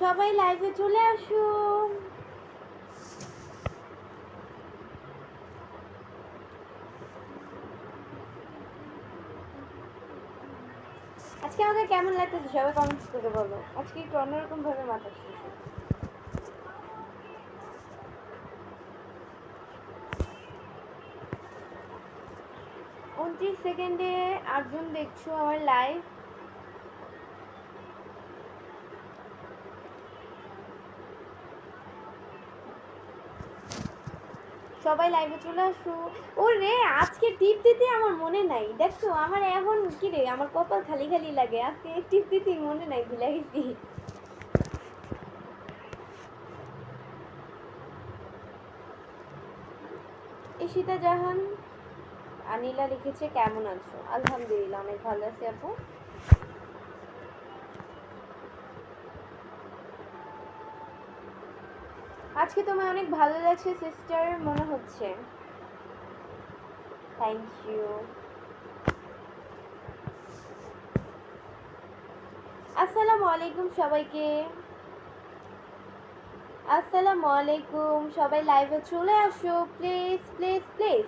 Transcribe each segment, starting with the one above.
সবাই লাইভে চলে আসুন আজকে আমাকে কেমন লাগতেছে? সবাই কমেন্টস করে বলো। আজকে একটু অন্যরকম ভাবে মাথা উনত্রিশ সেকেন্ডে আটজন দেখছ আমার লাইভ সবাই লাইভে চলে আসো। ও রে আজকে টিপ দিতে আমার মনে নাই। দেখছ, আমার এখন কি রে, আমার কপাল খালি খালি লাগে। আজকে টিপ দিতে মনে নাই ভুলে গেছি ঈশিতা জাহান আনিলা লিখেছে, কেমন আছো? আলহামদুলিল্লাহ, অনেক ভালো আছি আপু। আজকে তোমায় অনেক ভালো লাগছে সিস্টার মনে হচ্ছে। থ্যাংক ইউ আসসালামু আলাইকুম সবাইকে। আসসালামু আলাইকুম, সবাই লাইভে চলে আসো। প্লিজ প্লিজ প্লিজ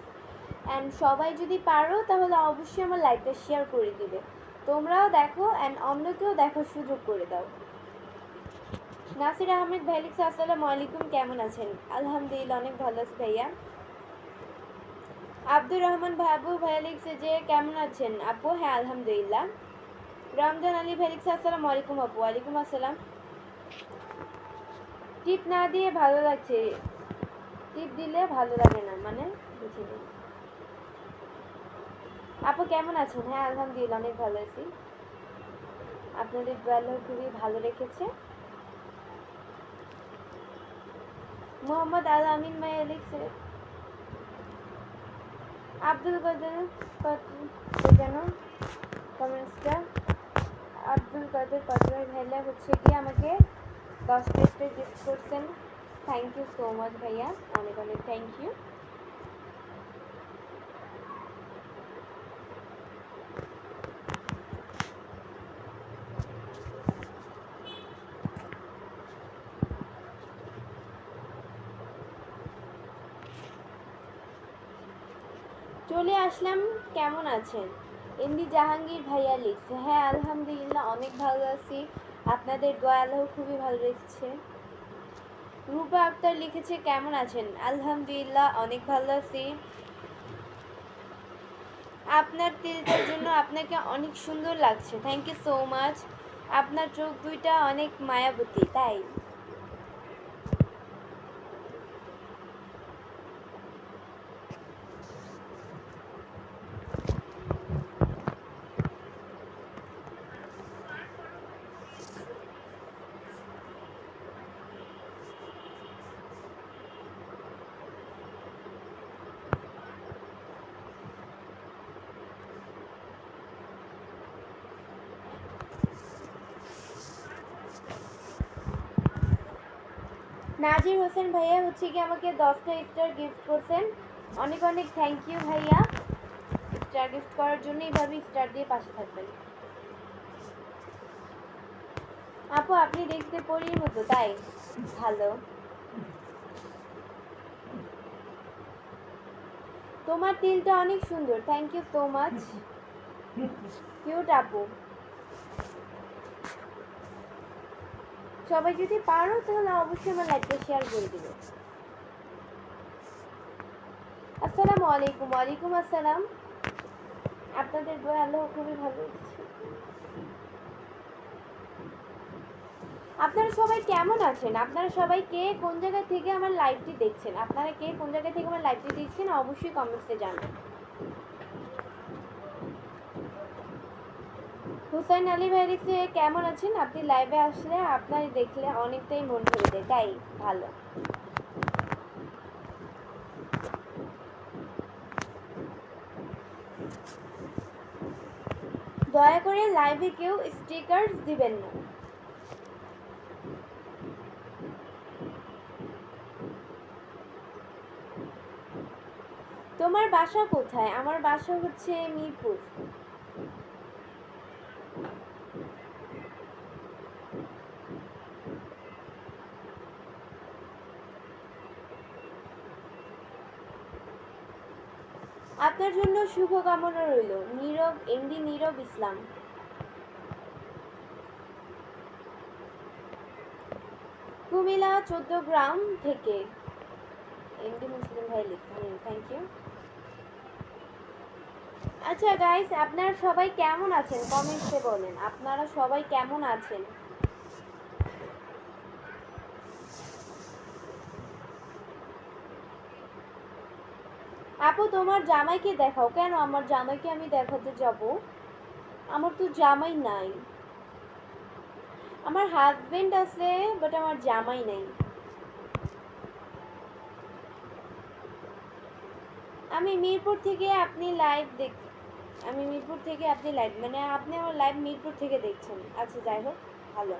অ্যান্ড সবাই যদি পারো, তাহলে অবশ্যই আমার লাইভটা শেয়ার করে দিবে। তোমরাও দেখো অ্যান্ড অন্যকেও দেখার সুযোগ করে দাও। নাসির আহমেদ ভ্যালিক্স আসসালামু আলাইকুম, কেমন আছেন? আলহামদুলিল্লাহ, অনেক ভালো আছি ভাইয়া। আব্দুর রহমান ভাবু ভ্যালিক্স যে, কেমন আছেন? আপু হ্যাঁ আলহামদুলিল্লাহ। রমজান আলী ভ্যালিক্স আসসালামু আলাইকুম, আপু। ওয়ালাইকুম আসসালাম। টিপ না দিয়ে ভালো লাগছে। টিপ দিলে ভালো লাগে না মানে বুঝিনি। আপু, কেমন আছেন? হ্যাঁ আলহামদুলিল্লাহ, অনেক ভালো আছি। আপনাদের দোয়াল্লাহ খুবই ভালো রেখেছে। মোহাম্মদ আল আমিন মাই লিখছে, আব্দুল কাদের কেন কমেন্টসটা, আব্দুল কাদের পাটোয়ার ভাইয়া হচ্ছে কি আমাকে দশ পেজটা গিফট করছেন। থ্যাংক ইউ সো মাচ ভাইয়া, অনেক অনেক থ্যাংক ইউ চলে আসলাম, কেমন আছেন? এমডি জাহাঙ্গীর ভাইয়া লিখছে হ্যাঁ আলহামদুলিল্লাহ, অনেক ভালো আছি। আপনাদের দোয়া আল্লাহ খুবই ভালো রেখেছে। রূপা আক্তার লিখেছে, কেমন আছেন? আলহামদুলিল্লাহ, অনেক ভালো আছি। আপনার তিলটার জন্য আপনাকে অনেক সুন্দর লাগছে। Thank you so much. আপনার চোখ দুইটা অনেক মায়াবতী, তাই? নাজির হোসেন ভাইয়া হচ্ছে কি আমাকে দশটা স্টার গিফট করছেন। অনেক অনেক থ্যাংক ইউ ভাইয়া। স্টার গিফট করার জন্য এইভাবে স্টার দিয়ে পাশে থাকবেন। আপু, আপনি দেখতে পরির মতো, তাই? ভালো। তোমার তিলটা অনেক সুন্দর thank you so much cute আপু। সবাই যদি পারো, তাহলে অবশ্যই আমার লাইভটা শেয়ার করে দিবে। আসসালামু আলাইকুম, ওয়ালাইকুম আসসালাম। আপনাদের দোয়া আল্লাহ খুবই ভালো আপনারা সবাই কেমন আছেন? আপনারা সবাই কে কোন জায়গা থেকে আমার লাইভটি দেখছেন? আপনারা কে কোন জায়গা থেকে আমার লাইভটি দেখছেন? অবশ্যই কমেন্টসে জানান হুসাইন আলী ভাই কেমন আছেন? আপনি লাইভে আসলে আপনার দেখলে অনেকটাই মন ভরে দেয় তাই? ভালো। দয়া করে লাইভে কেউ স্টিকার দিবেন না। তোমার বাসা কোথায়? আমার বাসা হচ্ছে মিরপুর। আপনার জন্য শুভকামনা রইল। নীরব, এমডি নীরব ইসলাম। কুমিল্লা, চোদ্দ গ্রাম থেকে। এমডি মুসলিম ভাই লিখছেন থ্যাংক ইউ আচ্ছা গাইস আপনারা সবাই কেমন আছেন? কমেন্টসে বলেন। আপনারা সবাই কেমন আছেন আপু তোমার জামাইকে দেখাও। কেন আমার জামাইকে আমি দেখাতে যাব? আমার তো জামাই নাই। আমার হাজবেন্ড আছে বাট আমার জামাই নাই। আমি মিরপুর থেকে আপনি লাইভ দেখ আমি মিরপুর থেকে আপনি লাইভ মানে আপনি আমার লাইভ মিরপুর থেকে দেখছেন। আচ্ছা যাই হোক, ভালো।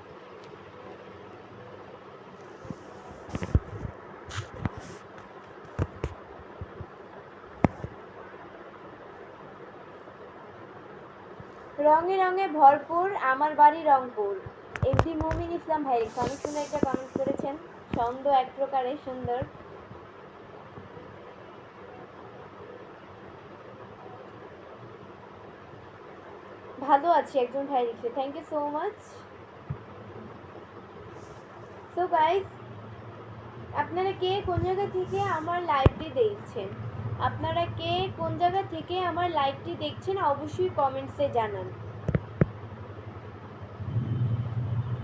রঙে রঙে ভরপুর আমার বাড়ি রংপুর। এমডি মুমিন ইসলাম ভাই অনেক সুন্দর একটা কমেন্ট করেছেন। ছন্দ এক প্রকারে সুন্দর। ভালো আছি একজন ভাই লিখছে। Thank you so much so guys আপনারা কে কোন জায়গা থেকে আমার লাইভটি দেখছেন? আপনারা কে, কোন জায়গা থেকে আমার লাইভটি দেখছেন অবশ্যই কমেন্টসে জানান।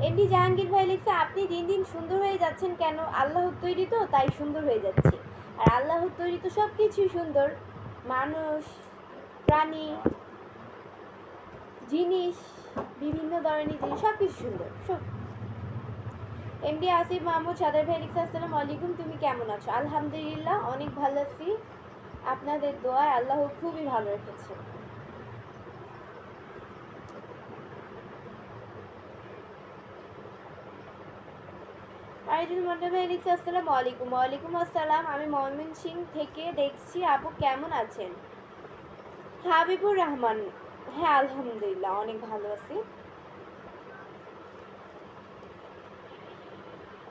এমডি জাহাঙ্গীর ভাই লিখছে, আপনি দিন দিন সুন্দর হয়ে যাচ্ছেন কেন? আল্লাহর তৈরি তো, তাই সুন্দর হয়ে যাচ্ছে। আর আল্লাহর তৈরি তো সব কিছুই সুন্দর। মানুষ, প্রাণী, জিনিস, বিভিন্ন ধরনের জিনিস সব কিছু সুন্দর। সব এমডি আসিফ মাহমুদ সাদের ভাই লিখছে, আসসালামু আলাইকুম, তুমি কেমন আছো? আলহামদুলিল্লাহ, অনেক ভালো আছি। আপনাদের দোয়ায় আল্লাহ খুবই ভালো রেখেছে আইডুল মন্ডল ভাই লিখছে আসসালামু আলাইকুম। ওয়ালাইকুম আসসালাম, আমি ময়মন সিং থেকে দেখছি, আপু কেমন আছেন? হাবিবুর রহমান। হ্যাঁ আলহামদুলিল্লাহ, অনেক ভালো আছি।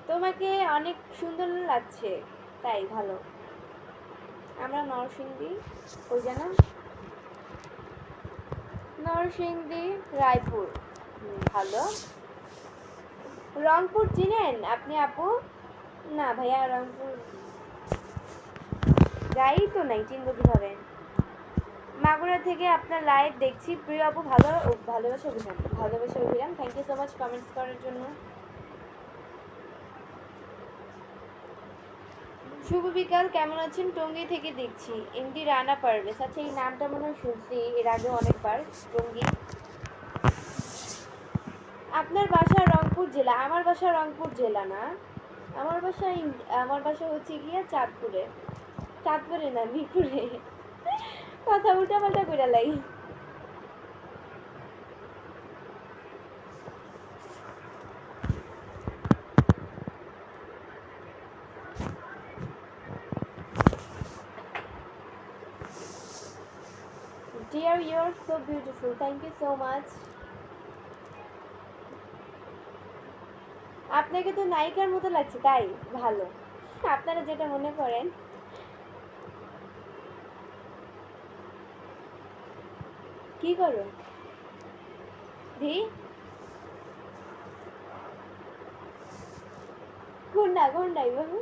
তোমাকে অনেক সুন্দর লাগছে, তাই ভালো। আমরা নরসিংদী, ওই জানা? নরসিংদী, রায়পুর। ভালো। রংপুর চিনেন আপনি, আপু? না ভাইয়া, রংপুর। যাই তো নাই চিনবো কীভাবে মাগুরা থেকে আপনার লাইভ দেখছি। প্রিয় আপু, ভালো, ভালোবাসা অভিযান ভালোবাসা অভিযান thank you so much comments করার জন্য। শুভ বিকাল, কেমন আছেন? টঙ্গী থেকে দেখছি। এমডি রানা পারভেজ। আচ্ছা এই নামটা মনে হয় শুনছি, এর আগে অনেকবার, টঙ্গী। আপনার বাসা রংপুর জেলা, আমার বাসা রংপুর জেলা না। আমার বাসা আমার বাসা হচ্ছে গিয়া চাঁদপুরে। চাঁদপুরে না, মিরপুরে। কথা উল্টা পাল্টা করে লাই Dear, you're so beautiful. Thank you so much. আপনাকে তো নায়িকার মতো লাগছে তাই? ভালো। আপনারা যেটা মনে করেন। কি করো? দি কোনটা কোনটাই বাবু।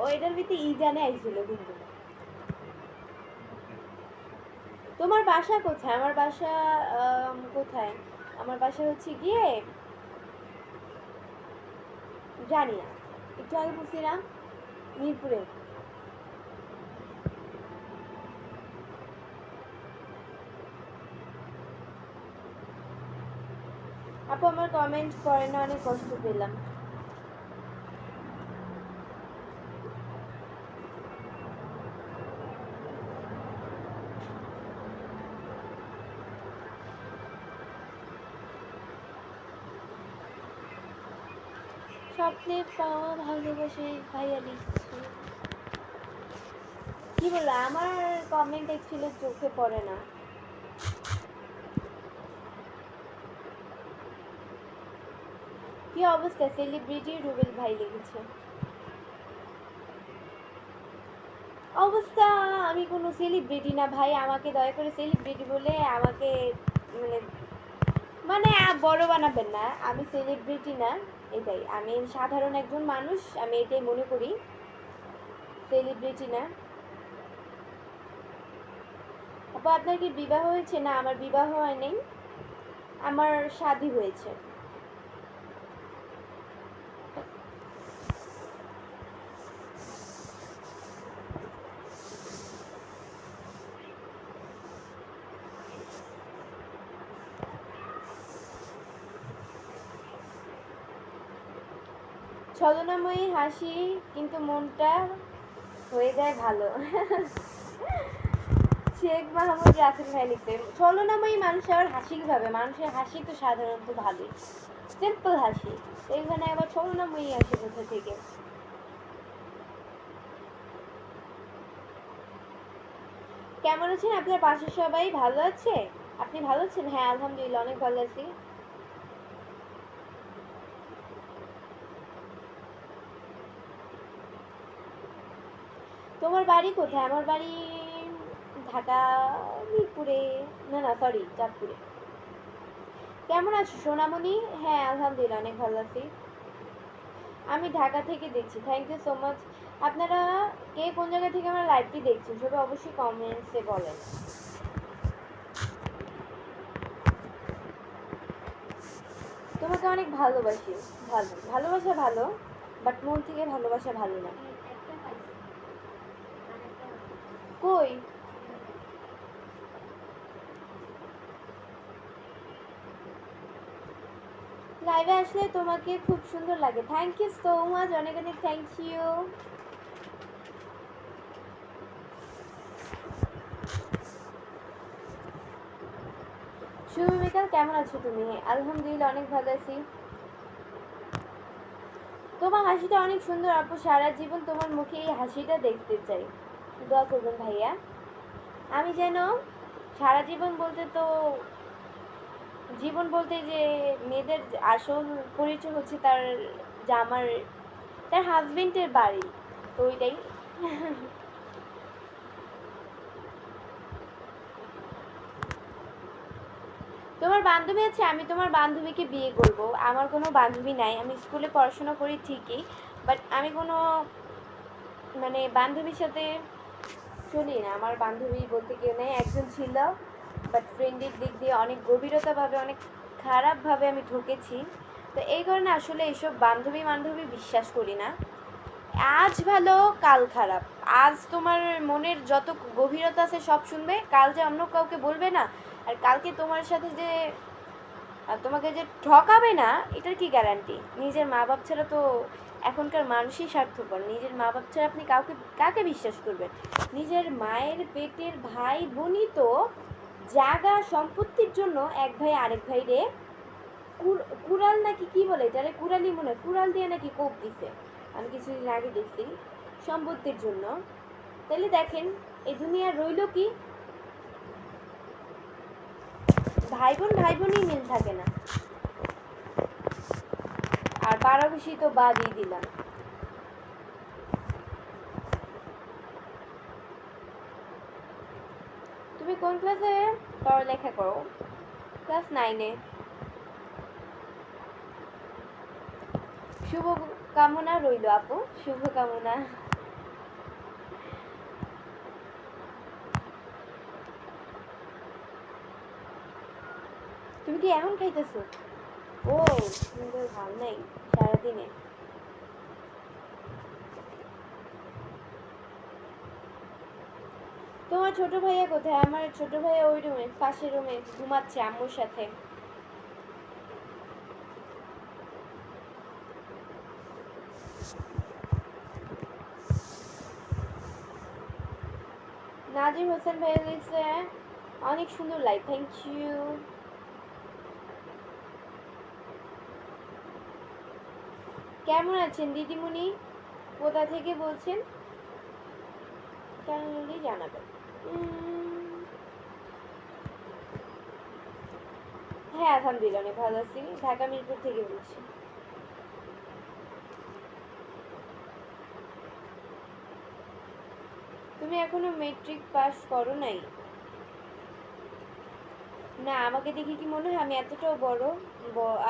ও এটার ভিতরে ই জানে আইছিল কিন্তু। তোমার বাসা কোথায়? আমার বাসা কোথায়? আমার বাসা হচ্ছে গিয়ে জানি না একটু আগে বলছি না মিরপুরে। আপু, আমার কমেন্ট করে না, অনেক কষ্ট পেলাম। স্বপ্নে পাওয়া ভালোবাসে ভাইয়া লিখছে। কি বলো, আমার কমেন্ট অ্যাকচুয়ালি চোখে পড়ে না। কি অবস্থা? সেলিব্রিটি রুবেল ভাই লিখেছে। অবস্থা, আমি কোনো সেলিব্রিটি না ভাই, আমাকে দয়া করে সেলিব্রিটি বলে আমাকে মানে মানে বড় বানাবেন না। আমি সেলিব্রিটি না, এটাই। আমি সাধারণ একজন মানুষ, আমি এটাই মনে করি। সেলিব্রিটি না। আপা, আপনার কি বিবাহ হয়েছে? না, আমার বিবাহ হয় নাই আমার শাদি হয়েছে। ছলনাময়ী হাসি কিন্তু মনটা হয়ে যায় ভালো। শেখ মাহমুদ রাসেল ভাই লিখতে ছলনাময়ী মানুষ আবার হাসি কীভাবে? মানুষের হাসি তো সাধারণত ভালোই। সিম্পল হাসি। তো এখানে আবার ছলনাময়ী আসে কোথা থেকে? কেমন আছেন আপনার পাশে সবাই? ভালো আছে? আপনি ভালো আছেন? হ্যাঁ আলহামদুলিল্লাহ, অনেক ভালো আছি। তোমার বাড়ি কোথায়? আমার বাড়ি ঢাকা, মিরপুরে, না না সরি চাঁদপুরে। কেমন আছো সোনামণি? হ্যাঁ আলহামদুলিল্লাহ, অনেক ভালো আছি। আমি ঢাকা থেকে দেখছি থ্যাংক ইউ সো মাচ আপনারা কে কোন জায়গা থেকে আমার লাইভটি দেখছেন সবাই অবশ্যই কমেন্টসে বলেন। তোমাকে অনেক ভালোবাসি, ভালো। ভালোবাসা ভালো বাট মন থেকে ভালোবাসা ভালো না। কই? লাইভে আসলে তোমাকে খুব সুন্দর লাগে। থ্যাংক ইউ সো মাচ অনেক অনেক থ্যাংক ইউ শুভ বিকাল, কেমন আছো তুমি? আলহামদুলিল্লাহ, অনেক ভালো আছি। তোমার হাসিটা অনেক সুন্দর, আপু। সারা জীবন তোমার মুখে এই হাসিটা দেখতে চাই। দোয়া করবেন ভাইয়া। আমি যেন সারা জীবন বলতে তো, জীবন বলতে যে মেয়েদের আসল পরিচয় হচ্ছে তার জামার, তার হাজবেন্ডের বাড়ি। তো ওইটাই। তোমার বান্ধবী আছে? আমি তোমার বান্ধবীকে বিয়ে করব। আমার কোনো বান্ধবী নাই। আমি স্কুলে পড়াশোনা করি ঠিকই। বাট আমি কোনো মানে বান্ধবীর সাথে চলি না, আমার বান্ধবী বলতে কেউ নেই, একজন ছিল বাট ফ্রেন্ডের দিক দিয়ে অনেক গভীরতাভাবে, অনেক খারাপভাবে আমি ঠকেছি তো এই কারণে আসলে এইসব বান্ধবী বান্ধবী বিশ্বাস করি না। আজ ভালো, কাল খারাপ। আজ তোমার মনের যত গভীরতা আছে সব শুনবে, কাল যে অন্য কাউকে বলবে না, আর কালকে তোমার সাথে যে তোমাকে যে ঠকাবে না, এটার কি গ্যারান্টি নিজের মা বাপ ছাড়া তো এখনকার মানুষই স্বার্থপর। নিজের মা বাপ ছাড়া আপনি কাউকে, কাকে বিশ্বাস করবেন? নিজের মায়ের পেটের ভাই, বোনই তো জাগা সম্পত্তির জন্য এক ভাই আরেক ভাই রে কুড়াল নাকি কি বলে এটারে? কুড়ালি মনে হয়। কুড়াল দিয়ে নাকি কোপ দিছে। আমি কিছুদিন আগে দেখছি সম্পত্তির জন্য। তাহলে দেখেন, এই দুনিয়ার রইল কি? ভাই বোন ভাই বোনই মিল থাকে না। আর পাড়াবসি তো বাদই দিলাম। তুমি কোন ক্লাসে পড়ালেখা করো? ক্লাস নাইনে শুভ কামনা রইল আপু। শুভ কি এখন খাইতেছো। ও, সুন্দর ভাব নাই সারাদিনে। তোমার ছোট ভাইয়া কোথায়? আমার ছোট ভাইয়া ওই রুমে পাশের রুমে ঘুমাচ্ছে আম্মুর সাথে। নাজির হোসেন ভাইয়া লিখছে অনেক সুন্দর লাইভ থ্যাংক ইউ কেমন আছেন দিদিমণি? কোথা থেকে বলছেন? কাইন্ডলি জানাবেন। হ্যাঁ আলহামদুলিল্লাহ, অনেক ভালো আছি। ঢাকা মিরপুর থেকে বলছি। তুমি এখনও মেট্রিক পাস করো নাই? না, আমাকে দেখে কি মনে হয়? আমি এতটাও বড়?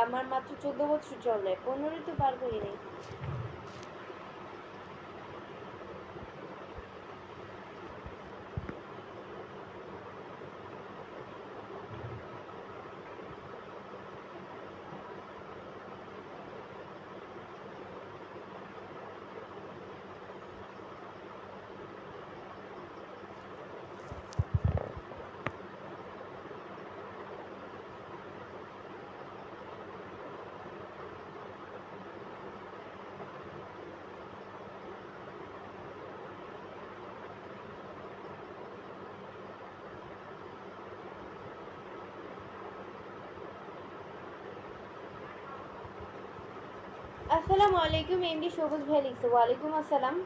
আমার মাত্র চোদ্দ বছর চলে পনেরোই তো পার করি নাই আসসালামু আলাইকুম এমডি সবুজ ভাই লিখছে। ওয়ালাইকুম আসসালাম।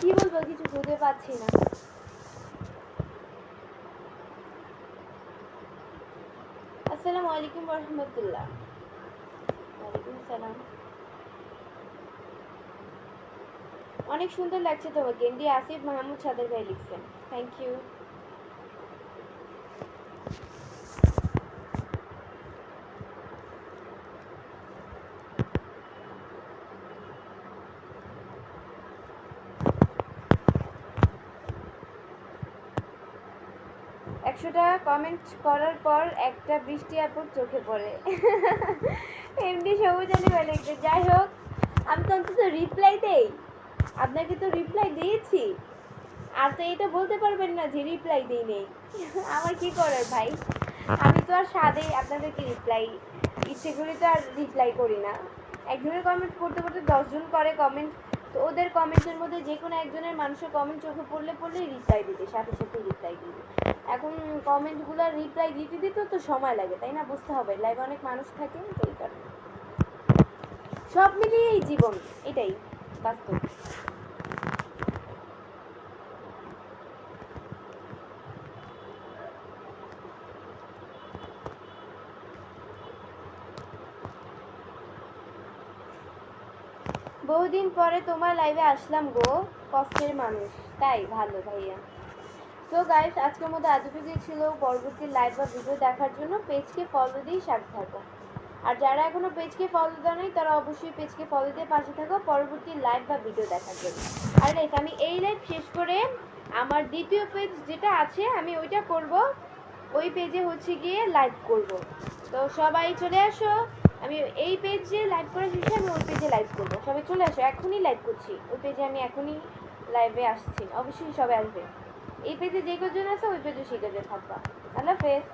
কি বলব, কিছু খুঁজে পাচ্ছি না। আসসালামু আলাইকুম রহমতুল্লাহ। ওয়ালাইকুম আসসালাম। অনেক সুন্দর লাগছে তোমাকে। এমডি আসিফ মাহমুদ সাদের ভাই লিখছেন। থ্যাংক ইউ একশোটা কমেন্ট করার পর একটা বৃষ্টি আপর চোখে পড়ে। এমনি সবুজ ভাই লিখছে যাই হোক, আমি তো অন্তত রিপ্লাই দেই। আপনাকে তো রিপ্লাই দিয়েছি। আর তো এটা বলতে পারবেন না যে রিপ্লাই দিই নেই। আমার কি করার ভাই? আমি তো আর সাদে আপনাদেরকে রিপ্লাই ইচ্ছে করে তো আর রিপ্লাই করি না। একজনের কমেন্ট করতে করতে দশজন করে কমেন্ট তো ওদের কমেন্টের মধ্যে যে কোনো একজনের মানুষের কমেন্ট চোখে পড়লে পড়লেই রিপ্লাই দিতে, সাথে সাথে রিপ্লাই দিতে। এখন কমেন্টগুলো রিপ্লাই দিতে দিতেও তো সময় লাগে, তাই না? বুঝতে হবে লাইভে অনেক মানুষ থাকে, তো এই কারণে। সব মিলিয়েই জীবন, এটাই বাস্তব। বহুদিন পরে তোমার লাইভে আসলাম গো, কষ্টের মানুষ। তাই, ভালো, ভাইয়া। তো গাইস আজকের মধ্যে এতটুকুই ছিল পরবর্তী লাইভ বা ভিডিও দেখার জন্য পেজকে ফলো দিয়ে সাথে থাকো। আর যারা এখনও পেজকে ফলো দেয় নাই, তারা অবশ্যই পেজকে ফলো দিয়ে পাশে থাকো পরবর্তী লাইভ বা ভিডিও দেখার জন্য। আর গাইস আমি এই লাইভ শেষ করে আমার দ্বিতীয় পেজ যেটা আছে, আমি ওইটা করব। ওই পেজে হচ্ছে গিয়ে লাইভ করব। তো সবাই চলে আসো। আমি এই পেজে লাইভ করা শেষে আমি ওই পেজে লাইভ করব। সবাই চলে আসো, এখনই লাইভ করছি। ওই পেজে আমি এখনই লাইভে আসছি। অবশ্যই সবাই আসবে। এই পেজে যে কজন আছে ওই পেজে সেই কাজে থাকবা। আল্লাহ হাফেজ।